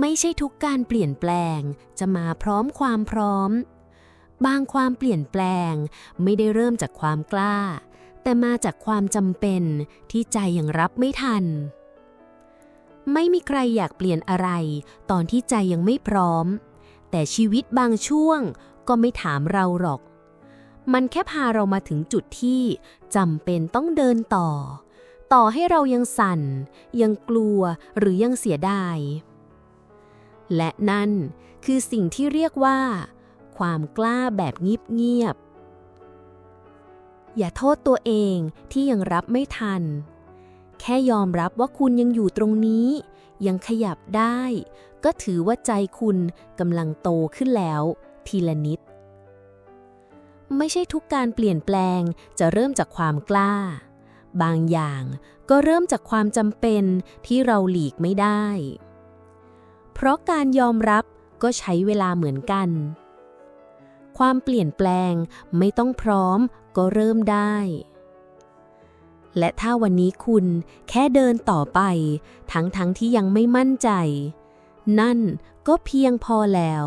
ไม่ใช่ทุกการเปลี่ยนแปลงจะมาพร้อมความพร้อม บางความเปลี่ยนแปลงไม่ได้เริ่มจากความกล้า แต่มาจากความจำเป็นที่ใจยังรับไม่ทัน ไม่มีใครอยากเปลี่ยนอะไร ตอนที่ใจยังไม่พร้อม แต่ชีวิตบางช่วงก็ไม่ถามเราหรอก มันแค่พาเรามาถึงจุดที่จำเป็นต้องเดินต่อ ต่อให้เรายังสั่น ยังกลัวหรือยังเสียดาย และนั่นคือสิ่งที่เรียกว่า ความกล้าแบบเงียบๆ อย่าโทษตัวเองที่ยังรับไม่ทัน แค่ยอมรับว่าคุณยังอยู่ตรงนี้ ยังขยับได้ ก็ถือว่าใจคุณกำลังโตขึ้นแล้ว ทีละนิด ไม่ใช่ทุกการเปลี่ยนแปลงจะเริ่มจากความกล้า บางอย่างก็เริ่มจากความจำเป็นที่เราหลีกไม่ได้ เพราะการยอมรับก็ใช้เวลาเหมือนกัน ความเปลี่ยนแปลงไม่ต้องพร้อมก็เริ่มได้ และถ้าวันนี้คุณแค่เดินต่อไป ทั้งๆทที่ยังไม่มั่นใจ นั่นก็เพียงพอแล้ว